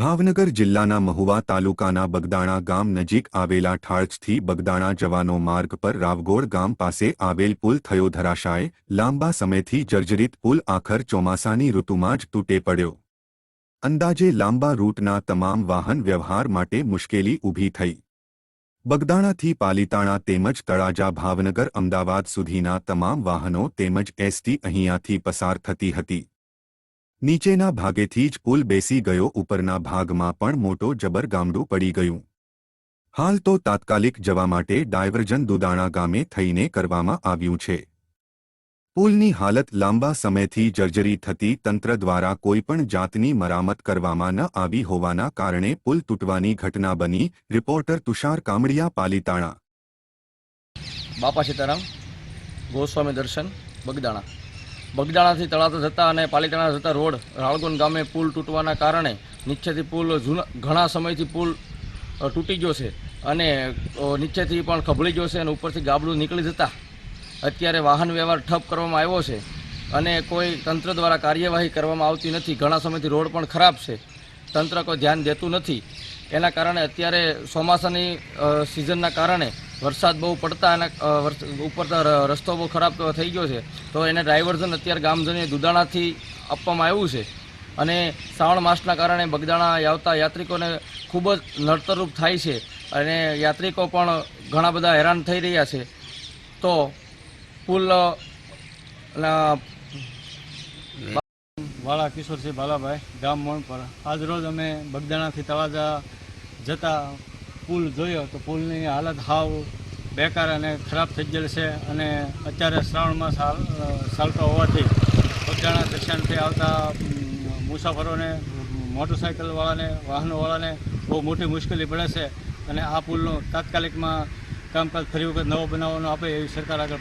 ભાવનગર જિલ્લાના મહુવા તાલુકાના બગદાણા ગામ નજીક આવેલા ઠાળજથી બગદાણા જવાનો માર્ગ પર રાવગોળ ગામ પાસે આવેલ પુલ થયો ધરાશાય, લાંબા સમયથી જર્જરિત પુલ આખર ચોમાસાની ઋતુમાં જ તૂટે પડ્યો. અંદાજે લાંબા રૂટના તમામ વાહન વ્યવહાર માટે મુશ્કેલી ઊભી થઈ. બગદાણાથી પાલીતાણા તેમજ તળાજા ભાવનગર અમદાવાદ સુધીના તમામ વાહનો તેમજ એસટી અહીંયાથી પસાર થતી હતી. નીચેના ભાગેથી જ પુલ બેસી ગયો, ઉપરના ભાગમાં પણ મોટો જબર ગામડું પડી ગયું. હાલ તો તાત્કાલિક જવા માટે ડાયવર્જન દુદાણા ગામે થઈને કરવામાં આવ્યું છે. પુલની હાલત લાંબા સમયથી જર્જરી થતી તંત્ર દ્વારા કોઈપણ જાતની મરામત કરવામાં ન આવી હોવાના કારણે પુલ તૂટવાની ઘટના બની, રિપોર્ટર તુષાર કામડિયા, પાલીતાણા. બાપા સીતારામ, ગોસ્વામી દર્શન, બગદાણા. બગદાણાથી તળાતા જતા અને પાલીતાણા જતા રોડ રાળગોન ગામે પુલ તૂટવાના કારણે નીચેથી પુલ જૂના, ઘણા સમયથી પુલ તૂટી ગયો છે અને નીચેથી પણ ખભળી ગયો છે અને ઉપરથી ગાબડું નીકળી જતા અત્યારે વાહન વ્યવહાર ઠપ કરવામાં આવ્યો છે અને કોઈ તંત્ર દ્વારા કાર્યવાહી કરવામાં આવતી નથી. ઘણા સમયથી રોડ પણ ખરાબ છે. તંત્ર કોઈ ધ્યાન દેતું નથી. એના કારણે અત્યારે ચોમાસાની સિઝનના કારણે વરસાદ બહુ પડતા અને ઉપર રસ્તો બહુ ખરાબ થઈ ગયો છે. તો એને ડાયવર્ઝન અત્યારે ગામજનને દુદાણાથી આપવામાં આવ્યું છે. અને શ્રાવણ માસના કારણે બગદાણા આવતા યાત્રિકોને ખૂબ જ નડતરરૂપ થાય છે. અને યાત્રિકો પણ ઘણા બધા હેરાન થઈ રહ્યા છે. તો પુલ વાળા કિશોરસિંહ બાલાભાઈ, ગામ મોણપર. આજરોજ અમે બગદાણાથી તળાજા જતા પુલ જોયો તો પુલની હાલત હાવ બેકાર અને ખરાબ થઈ ગયેલ છે અને અત્યારે શ્રાવણ માસ ચાલતો હોવાથી બગદાણા દર્શનથી આવતા મુસાફરોને મોટરસાઇકલવાળાને વાહનોવાળાને બહુ મોટી મુશ્કેલી પડે છે અને આ પુલનો તાત્કાલિકમાં કામકાજ ફરી વખત નવો બનાવવાનો આપે એવી સરકાર આગળ